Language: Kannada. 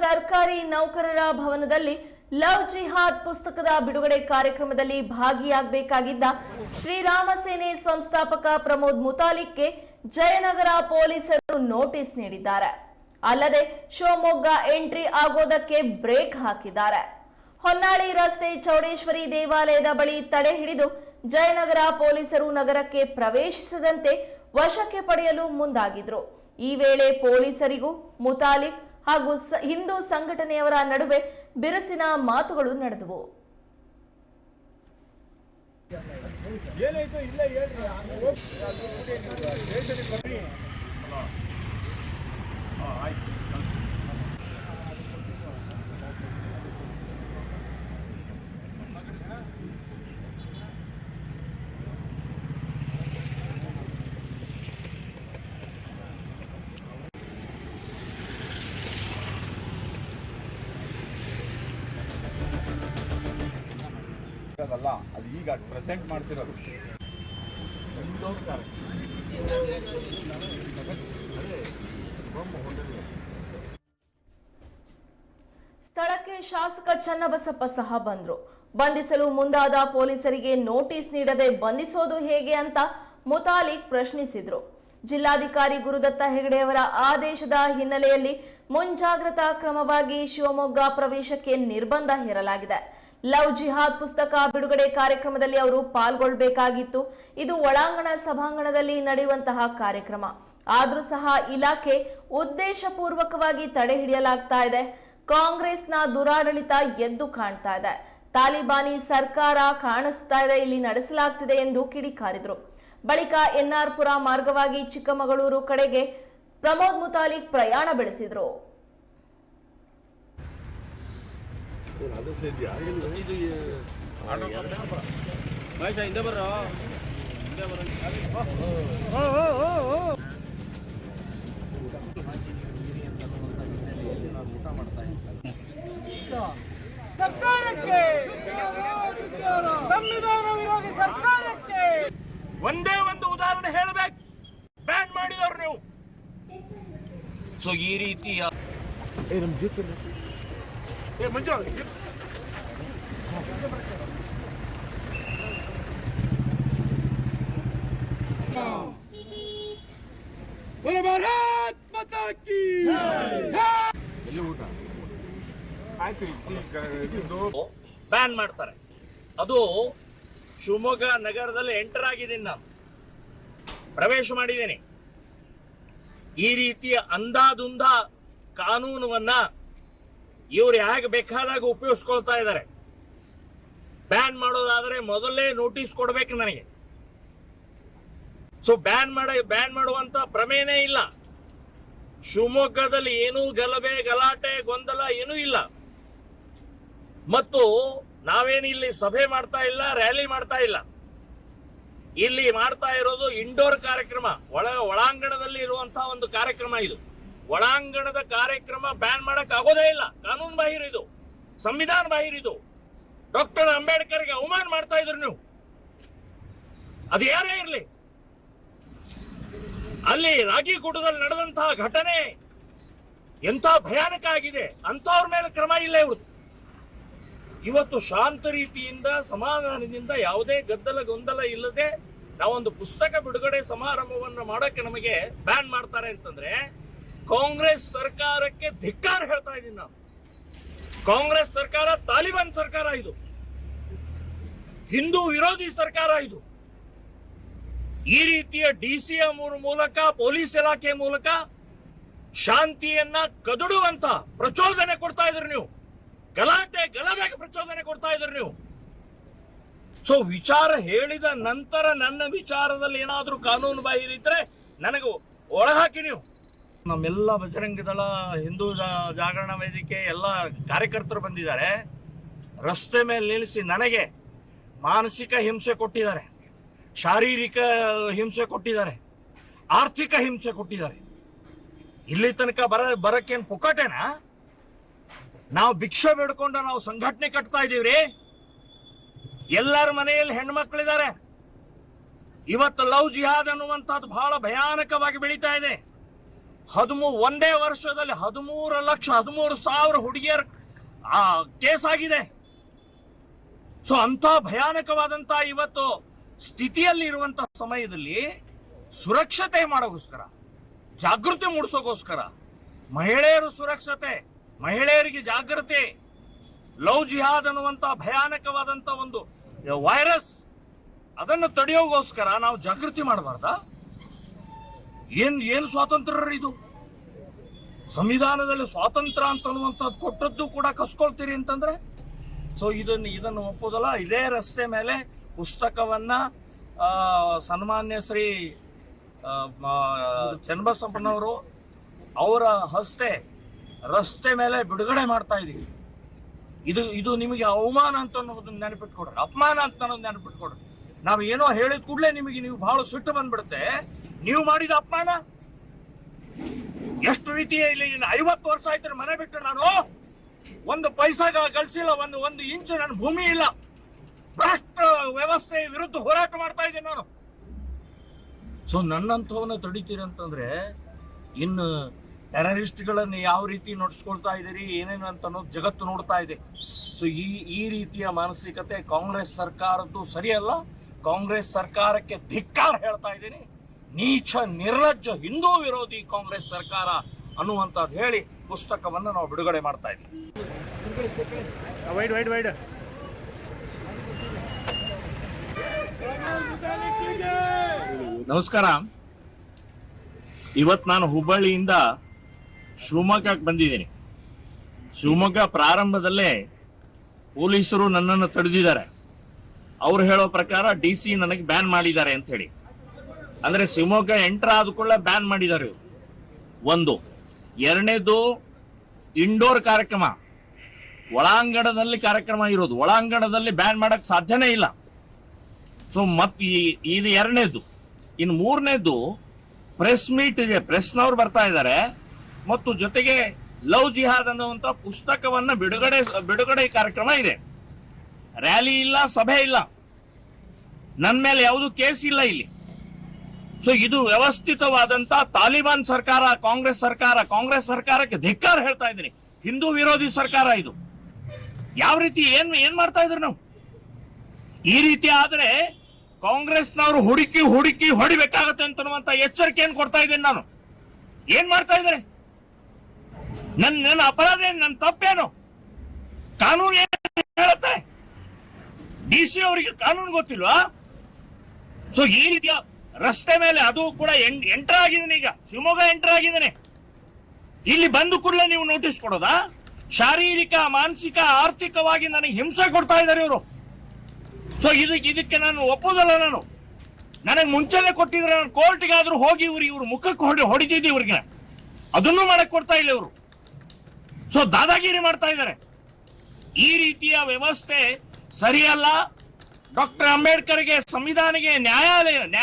ಸರ್ಕಾರಿ ನೌಕರರ ಭವನದಲ್ಲಿ ಲವ್ ಜಿಹಾದ್ ಪುಸ್ತಕದ ಬಿಡುಗಡೆ ಕಾರ್ಯಕ್ರಮದಲ್ಲಿ ಭಾಗಿಯಾಗಬೇಕಾಗಿದ್ದ ಶ್ರೀರಾಮ ಸೇನೆ ಸಂಸ್ಥಾಪಕ ಪ್ರಮೋದ್ ಮುತಾಲಿಕ್ಗೆ ಜಯನಗರ ಪೊಲೀಸರು ನೋಟಿಸ್ ನೀಡಿದ್ದಾರೆ. ಅಲ್ಲದೆ ಶಿವಮೊಗ್ಗ ಎಂಟ್ರಿ ಆಗೋದಕ್ಕೆ ಬ್ರೇಕ್ ಹಾಕಿದ್ದಾರೆ. ಹೊನ್ನಾಳಿ ರಸ್ತೆ ಚೌಡೇಶ್ವರಿ ದೇವಾಲಯದ ಬಳಿ ತಡೆ ಹಿಡಿದು ಜಯನಗರ ಪೊಲೀಸರು ನಗರಕ್ಕೆ ಪ್ರವೇಶಿಸದಂತೆ ವಶಕ್ಕೆ ಪಡೆಯಲು ಮುಂದಾಗಿದ್ರು. ಈ ವೇಳೆ ಪೊಲೀಸರಿಗೂ ಮುತಾಲಿಕ್ ಹಾಗೂ ಹಿಂದೂ ಸಂಘಟನೆಯವರ ನಡುವೆ ಬಿರುಸಿನ ಮಾತುಗಳು ನಡೆದವು. ಏನಾಯ್ತು? ಇಲ್ಲ ಹೇಳ್ರಿ ಸ್ಟೇಷನ್ಗೆ ಬರ್ರಿ ಹಾಂ ಆಯ್ತು ಅದಲ್ಲ ಅದು ಈಗ ಪ್ರೆಸೆಂಟ್ ಮಾಡ್ತಿರೋದು. ಸ್ಥಳಕ್ಕೆ ಶಾಸಕ ಚನ್ನಬಸಪ್ಪ ಸಹ ಬಂದ್ರು. ಬಂಧಿಸಲು ಮುಂದಾದ ಪೊಲೀಸರಿಗೆ ನೋಟಿಸ್ ನೀಡದೆ ಬಂಧಿಸೋದು ಹೇಗೆ ಅಂತ ಮುತಾಲಿಕ್ ಪ್ರಶ್ನಿಸಿದ್ರು. ಜಿಲ್ಲಾಧಿಕಾರಿ ಗುರುದತ್ತ ಹೆಗಡೆಯವರ ಆದೇಶದ ಹಿನ್ನೆಲೆಯಲ್ಲಿ ಮುಂಜಾಗ್ರತಾ ಕ್ರಮವಾಗಿ ಶಿವಮೊಗ್ಗ ಪ್ರವೇಶಕ್ಕೆ ನಿರ್ಬಂಧ ಹೇರಲಾಗಿದೆ. ಲವ್ ಜಿಹಾದ್ ಪುಸ್ತಕ ಬಿಡುಗಡೆ ಕಾರ್ಯಕ್ರಮದಲ್ಲಿ ಅವರು ಪಾಲ್ಗೊಳ್ಬೇಕಾಗಿತ್ತು. ಇದು ಒಳಾಂಗಣ ಸಭಾಂಗಣದಲ್ಲಿ ನಡೆಯುವಂತಹ ಕಾರ್ಯಕ್ರಮ. ಆದರೂ ಸಹ ಇಲಾಖೆ ಉದ್ದೇಶಪೂರ್ವಕವಾಗಿ ತಡೆ ಹಿಡಿಯಲಾಗ್ತಾ ಇದೆ. ಕಾಂಗ್ರೆಸ್ನ ದುರಾಡಳಿತ ಎದ್ದು ಕಾಣ್ತಾ ಇದೆ. ತಾಲಿಬಾನಿ ಸರ್ಕಾರ ಕಾಣಿಸ್ತಾ ಇದೆ, ಇಲ್ಲಿ ನಡೆಸಲಾಗ್ತಿದೆ ಎಂದು ಕಿಡಿಕಾರಿದ್ರು. ಬಳಿಕ ಎನ್ಆರ್ಪುರ ಮಾರ್ಗವಾಗಿ ಚಿಕ್ಕಮಗಳೂರು ಕಡೆಗೆ ಪ್ರಮೋದ್ ಮುತಾಲಿಕ್ ಪ್ರಯಾಣ ಬೆಳೆಸಿದ್ರು. ಮಹೇಶ ಹಿಂದೆ ಬರ್ರೋ ಹಿಂದೆ ಬರ್ರೋ ಸರ್ಕಾರಕ್ಕೆ! ಸಂವಿಧಾನ ವಿರೋಧಿ ಸರ್ಕಾರಕ್ಕೆ! ಒಂದೇ ಒಂದು ಉದಾಹರಣೆ ಹೇಳಬೇಕು. ಬ್ಯಾನ್ ಮಾಡಿದವ್ರು ನೀವು. ಸೊ ಈ ರೀತಿಯ बोलो भारत माता की ಆಯ್ತು ಈಗ ಇದು ಬ್ಯಾನ್ ಮಾಡ್ತಾರೆ ಅದು ಶಿವಮೊಗ್ಗ ನಗರದಲ್ಲಿ ಎಂಟರ್ ಆಗಿದ್ದೀನಿ ನಾನು ಪ್ರವೇಶ ಮಾಡಿದ್ದೀನಿ ಈ ರೀತಿಯ ಅಂದಾದುಂದ ಕಾನೂನವನ್ನ ಇವ್ರು ಯಾಕೆ ಬೇಕಾದಾಗ ಉಪಯೋಗಿಸ್ಕೊಳ್ತಾ ಇದ್ದಾರೆ. ಬ್ಯಾನ್ ಮಾಡೋದಾದ್ರೆ ಮೊದಲೇ ನೋಟಿಸ್ ಕೊಡ್ಬೇಕು ನನಗೆ. ಸೊ ಬ್ಯಾನ್ ಮಾಡ, ಬ್ಯಾನ್ ಮಾಡುವಂತ ಪ್ರಮೇಯನೇ ಇಲ್ಲ. ಶಿವಮೊಗ್ಗದಲ್ಲಿ ಏನೂ ಗಲಭೆ, ಗಲಾಟೆ, ಗೊಂದಲ ಏನೂ ಇಲ್ಲ. ಮತ್ತು ನಾವೇನು ಇಲ್ಲಿ ಸಭೆ ಮಾಡ್ತಾ ಇಲ್ಲ, ರ್ಯಾಲಿ ಮಾಡ್ತಾ ಇಲ್ಲ. ಇಲ್ಲಿ ಮಾಡ್ತಾ ಇರೋದು ಇಂಡೋರ್ ಕಾರ್ಯಕ್ರಮ, ಒಳ, ಒಳಾಂಗಣದಲ್ಲಿ ಇರುವಂತಹ ಒಂದು ಕಾರ್ಯಕ್ರಮ ಇದು. ಒಳಾಂಗಣದ ಕಾರ್ಯಕ್ರಮ ಬ್ಯಾನ್ ಮಾಡಕ್ ಆಗೋದೇ ಇಲ್ಲ. ಕಾನೂನು ಬಾಹಿರ ಇದು. ಸಂವಿಧಾನ ಬಾಹಿರ ಇದು. ಡಾಕ್ಟರ್ ಅಂಬೇಡ್ಕರ್ಗೆ ಅವಮಾನ ಮಾಡ್ತಾ ಇದ್ರು ನೀವು. ಅದು ಯಾರೇ ಇರಲಿ. ಅಲ್ಲಿ ರಾಗಿಗುಡದಲ್ಲಿ ನಡೆದಂತಹ ಘಟನೆ ಎಂತ ಭಯಾನಕ ಆಗಿದೆ. ಅಂತವ್ರ ಮೇಲೆ ಕ್ರಮ ಇಲ್ಲ ಇವರು. ಇವತ್ತು ಶಾಂತ ರೀತಿಯಿಂದ, ಸಮಾಧಾನದಿಂದ ಯಾವುದೇ ಗದ್ದಲ ಗೊಂದಲ ಇಲ್ಲದೆ ನಾವೊಂದು ಪುಸ್ತಕ ಬಿಡುಗಡೆ ಸಮಾರಂಭವನ್ನು ಮಾಡೋಕೆ ನಮಗೆ ಬ್ಯಾನ್ ಮಾಡ್ತಾರೆ ಅಂತಂದ್ರೆ ಕಾಂಗ್ರೆಸ್ ಸರ್ಕಾರಕ್ಕೆ ಧಿಕ್ಕಾರ ಹೇಳ್ತಾ ಇದ್ದೀನಿ ನಾನು. ಕಾಂಗ್ರೆಸ್ ಸರ್ಕಾರ ತಾಲಿಬಾನ್ ಸರ್ಕಾರ ಇದು. ಹಿಂದೂ ವಿರೋಧಿ ಸರ್ಕಾರ ಇದು. ಈ ರೀತಿಯ ಡಿ ಸಿ ಮೂಲಕ, ಪೊಲೀಸ್ ಇಲಾಖೆ ಮೂಲಕ ಶಾಂತಿಯನ್ನ ಕದಡುವಂತ ಪ್ರಚೋದನೆ ಕೊಡ್ತಾ ಇದ್ರಿ ನೀವು. ಗಲಾಟೆ, ಗಲಭೆಗೆ ಪ್ರಚೋದನೆ ಕೊಡ್ತಾ ಇದ್ರಿ ನೀವು. ಸೊ ವಿಚಾರ ಹೇಳಿದ ನಂತರ ನನ್ನ ವಿಚಾರದಲ್ಲಿ ಏನಾದರೂ ಕಾನೂನು ಬಾಹಿರ ಇದ್ರೆ ನನಗೆ ಒಳಹಾಕಿ ನೀವು. ನಮ್ಮೆಲ್ಲ ಬಜರಂಗ ದಳ, ಹಿಂದೂ ಜಾಗರಣ ವೇದಿಕೆ ಎಲ್ಲ ಕಾರ್ಯಕರ್ತರು ಬಂದಿದ್ದಾರೆ. ರಸ್ತೆ ಮೇಲೆ ನಿಲ್ಲಿಸಿ ನನಗೆ ಮಾನಸಿಕ ಹಿಂಸೆ ಕೊಟ್ಟಿದ್ದಾರೆ. ಶಾರೀರಿಕ ಹಿಂಸೆ ಕೊಟ್ಟಿದ್ದಾರೆ. ಆರ್ಥಿಕ ಹಿಂಸೆ ಕೊಟ್ಟಿದ್ದಾರೆ. ಇಲ್ಲಿ ತನಕ ಬರ, ಬರಕ್ಕೇನು ಪುಕ್ಕಟೇನಾ? ನಾವು ಭಿಕ್ಷೆ ಬೇಡ್ಕೊಂಡು ನಾವು ಸಂಘಟನೆ ಕಟ್ತಾ ಇದೀವ್ರಿ ಎಲ್ಲರ ಮನೆಯಲ್ಲಿ ಹೆಣ್ಮಕ್ಳಿದ್ದಾರೆ. ಇವತ್ತು ಲವ್ ಜಿಹಾದ್ ಅನ್ನುವಂಥದ್ದು ಬಹಳ ಭಯಾನಕವಾಗಿ ಬೆಳೀತಾ ಇದೆ. ಹದಿಮೂರು ಒಂದೇ ವರ್ಷದಲ್ಲಿ ಹದಿಮೂರು ಲಕ್ಷ, ಹದಿಮೂರು ಸಾವಿರ ಹುಡುಗಿಯರ, ಆ, ಕೇಸ್ ಆಗಿದೆ. ಸೊ ಅಂತ ಭಯಾನಕವಾದಂತ ಇವತ್ತು ಸ್ಥಿತಿಯಲ್ಲಿ ಇರುವಂತ ಸಮಯದಲ್ಲಿ ಸುರಕ್ಷತೆ ಮಾಡೋಗೋಸ್ಕರ ಜಾಗೃತಿ ಮೂಡಿಸೋಗೋಸ್ಕರ ಮಹಿಳೆಯರು ಸುರಕ್ಷತೆ, ಮಹಿಳೆಯರಿಗೆ ಜಾಗೃತಿ, ಲವ್ ಜಿಹಾದ್ ಅನ್ನುವಂತ ಭಯಾನಕವಾದಂತ ಒಂದು ವೈರಸ್, ಅದನ್ನು ತಡೆಯೋಗೋಸ್ಕರ ನಾವು ಜಾಗೃತಿ ಮಾಡಬಾರ್ದ? ಏನ್ ಏನ್ ಸ್ವಾತಂತ್ರ್ಯ ಇದು? ಸಂವಿಧಾನದಲ್ಲಿ ಸ್ವಾತಂತ್ರ್ಯ ಅಂತ ಅನ್ನುವಂಥದ್ದು ಕೊಟ್ಟದ್ದು ಕೂಡ ಕಸ್ಕೊಳ್ತೀರಿ ಅಂತಂದ್ರೆ? ಸೊ ಇದನ್ನು ಇದನ್ನು ಒಪ್ಪೋದಲ್ಲ, ಇದೇ ರಸ್ತೆ ಮೇಲೆ ಪುಸ್ತಕವನ್ನ ಸನ್ಮಾನ್ಯ ಶ್ರೀ ಚನ್ನಬಸಪ್ಪನವರು ಅವರ ಹಸ್ತೆ, ರಸ್ತೆ ಮೇಲೆ ಬಿಡುಗಡೆ ಮಾಡ್ತಾ ಇದೀವಿ ಇದು ಇದು ನಿಮಗೆ ಅವಮಾನ ಅಂತ ಅನ್ನೋದನ್ನ ನೆನಪಿಟ್ಕೊಡ್ರಿ. ಅಪಮಾನ ಅಂತ ಅನ್ನೋದು ನೆನಪಿಟ್ಕೊಡ್ರಿ. ನಾವು ಏನೋ ಹೇಳಿದ ಕೂಡಲೇ ನಿಮಗೆ ನೀವು ಬಹಳ ಸಿಟ್ಟು ಬಂದ್ಬಿಡುತ್ತೆ. ನೀವು ಮಾಡಿದ ಅಪಮಾನ? ಎಷ್ಟು ರೀತಿಯ ಇಲ್ಲಿ ಐವತ್ತು ವರ್ಷ ಆಯ್ತು ಮನೆ ಬಿಟ್ಟು ನಾನು ಒಂದು ಪೈಸಾ ಗಳಿಸಿಲ್ಲ, ಒಂದು ಒಂದು ಇಂಚು ನನ್ನ ಭೂಮಿ ಇಲ್ಲ. ಭ್ರಷ್ಟ ವ್ಯವಸ್ಥೆ ವಿರುದ್ಧ ಹೋರಾಟ ಮಾಡ್ತಾ ಇದ್ದೀನಿ ನಾನು. ಸೊ ನನ್ನಂಥವನ್ನ ತಡಿತೀರಿ ಅಂತಂದ್ರೆ, ಇನ್ನು ಟೆರರಿಸ್ಟ್ಗಳನ್ನು ಯಾವ ರೀತಿ ನಡೆಸ್ಕೊಳ್ತಾ ಇದ್ದೀರಿ, ಏನೇನು ಅಂತ ಅನ್ನೋದು ಜಗತ್ತು ನೋಡ್ತಾ ಇದೆ. ಸೊ ಈ ಈ ರೀತಿಯ ಮಾನಸಿಕತೆ ಕಾಂಗ್ರೆಸ್ ಸರ್ಕಾರದ್ದು ಸರಿಯಲ್ಲ. ಕಾಂಗ್ರೆಸ್ ಸರ್ಕಾರಕ್ಕೆ ಧಿಕ್ಕಾರ ಹೇಳ್ತಾ ಇದ್ದೀನಿ. ನೀಚ, ನಿರ್ಲಜ್ಜ ಹಿಂದೂ ವಿರೋಧಿ ಕಾಂಗ್ರೆಸ್ ಸರ್ಕಾರ ಅನ್ನುವಂಥದ್ದು ಹೇಳಿ ಪುಸ್ತಕವನ್ನು ನಾವು ಬಿಡುಗಡೆ ಮಾಡ್ತಾ ವೈಡ್ ನಮಸ್ಕಾರ. ಇವತ್ತು ನಾನು ಹುಬ್ಬಳ್ಳಿಯಿಂದ ಶಿವಮೊಗ್ಗಕ್ಕೆ ಬಂದಿದ್ದೀನಿ. ಶಿವಮೊಗ್ಗ ಪ್ರಾರಂಭದಲ್ಲೇ ಪೊಲೀಸರು ನನ್ನನ್ನು ತಡೆದಿದ್ದಾರೆ. ಅವ್ರು ಹೇಳೋ ಪ್ರಕಾರ ಡಿ ಸಿ ನನಗೆ ಬ್ಯಾನ್ ಮಾಡಿದ್ದಾರೆ ಅಂತ ಹೇಳಿ. ಅಂದ್ರೆ ಶಿವಮೊಗ್ಗ ಎಂಟರ್ ಆದ ಕೂಡಲೇ ಬ್ಯಾನ್ ಮಾಡಿದ್ದಾರೆ. ಒಂದು. ಎರಡನೇದು ಇಂಡೋರ್ ಕಾರ್ಯಕ್ರಮ. ಒಳಾಂಗಣದಲ್ಲಿ ಕಾರ್ಯಕ್ರಮ ಇರೋದು. ಒಳಾಂಗಣದಲ್ಲಿ ಬ್ಯಾನ್ ಮಾಡಕ್ ಸಾಧ್ಯನೇ ಇಲ್ಲ. ಸೊ ಮತ್ ಇದು ಎರಡನೇದು. ಇನ್ನು ಮೂರನೇದು ಪ್ರೆಸ್ ಮೀಟ್ ಇದೆ. ಪ್ರೆಸ್ನವ್ರು ಬರ್ತಾ ಇದ್ದಾರೆ ಮತ್ತು ಜೊತೆಗೆ ಲವ್ ಜಿಹಾದ್ ಅನ್ನುವಂತ ಪುಸ್ತಕವನ್ನ ಬಿಡುಗಡೆ ಬಿಡುಗಡೆ ಕಾರ್ಯಕ್ರಮ ಇದೆ. ರ್ಯಾಲಿ ಇಲ್ಲ, ಸಭೆ ಇಲ್ಲ. ನನ್ನ ಮೇಲೆ ಯಾವುದು ಕೇಸ್ ಇಲ್ಲ ಇಲ್ಲಿ. ಸೊ ಇದು ವ್ಯವಸ್ಥಿತವಾದಂತ ತಾಲಿಬಾನ್ ಸರ್ಕಾರ, ಕಾಂಗ್ರೆಸ್ ಸರ್ಕಾರ, ಕಾಂಗ್ರೆಸ್ ಸರ್ಕಾರಕ್ಕೆ ಧಿಕ್ಕಾರ ಹೇಳ್ತಾ ಇದ್ದೀನಿ. ಹಿಂದೂ ವಿರೋಧಿ ಸರ್ಕಾರ ಇದು. ಯಾವ ರೀತಿ ಏನ್ ಏನ್ ಮಾಡ್ತಾ ಇದ್ರು ನಾವು? ಈ ರೀತಿ ಆದ್ರೆ ಕಾಂಗ್ರೆಸ್ನವರು ಹುಡುಕಿ ಹುಡುಕಿ ಹೊಡಿಬೇಕಾಗತ್ತೆ ಅಂತ ಅನ್ನುವಂತ ಎಚ್ಚರಿಕೆಯನ್ನು ಕೊಡ್ತಾ ಇದ್ದೀನಿ ನಾನು? ಏನ್ ಮಾಡ್ತಾ ಇದ್ದಾರೆ? ನನ್ನ ನನ್ನ ಅಪರಾಧ ಏನು ನನ್ನ ತಪ್ಪೇನು? ಕಾನೂನು ಏನು ಹೇಳುತ್ತೆ? ಡಿ ಸಿ ಅವರಿಗೆ ಕಾನೂನು ಗೊತ್ತಿಲ್ವಾ? ಸೊ ಈ ರೀತಿಯ ರಸ್ತೆ ಮೇಲೆ ಅದು ಕೂಡ ಎಂಟರ್ ಆಗಿದ್ದಾನೆ ಈಗ. ಶಿವಮೊಗ್ಗ ಎಂಟರ್ ಆಗಿದ್ದಾನೆ. ಇಲ್ಲಿ ಬಂದು ಕೂಡಲೇ ನೀವು ನೋಟಿಸ್ ಕೊಡೋದಾ? ಶಾರೀರಿಕ, ಮಾನಸಿಕ, ಆರ್ಥಿಕವಾಗಿ ನನಗೆ ಹಿಂಸೆ ಕೊಡ್ತಾ ಇದ್ದಾರೆ ಇವರು. ಸೊ ಇದಕ್ಕೆ ಇದಕ್ಕೆ ನಾನು ಒಪ್ಪೋದಲ್ಲ ನಾನು. ನನಗೆ ಮುಂಚೆನೆ ಕೊಟ್ಟಿದ್ರೆ ನಾನು ಕೋರ್ಟ್ಗಾದ್ರೂ ಹೋಗಿ ಇವ್ರು, ಇವ್ರ ಮುಖಕ್ಕೆ ಹೊಡಿ, ಹೊಡಿತಿದ್ದೆ ಇವ್ರಿಗೆ. ಅದನ್ನು ಮಾಡಕ್ ಕೊಡ್ತಾ ಇಲ್ಲ ಇವರು. ಸೊ ದಾದಾಗಿರಿ ಮಾಡ್ತಾ ಇದ್ದಾರೆ. ಈ ರೀತಿಯ ವ್ಯವಸ್ಥೆ ಸರಿಯಲ್ಲ. ಡಾಕ್ಟರ್ ಅಂಬೇಡ್ಕರ್ಗೆ ಸಂವಿಧಾನಿಗೆ ನ್ಯಾಯಾಲಯ, ನ್ಯಾಯ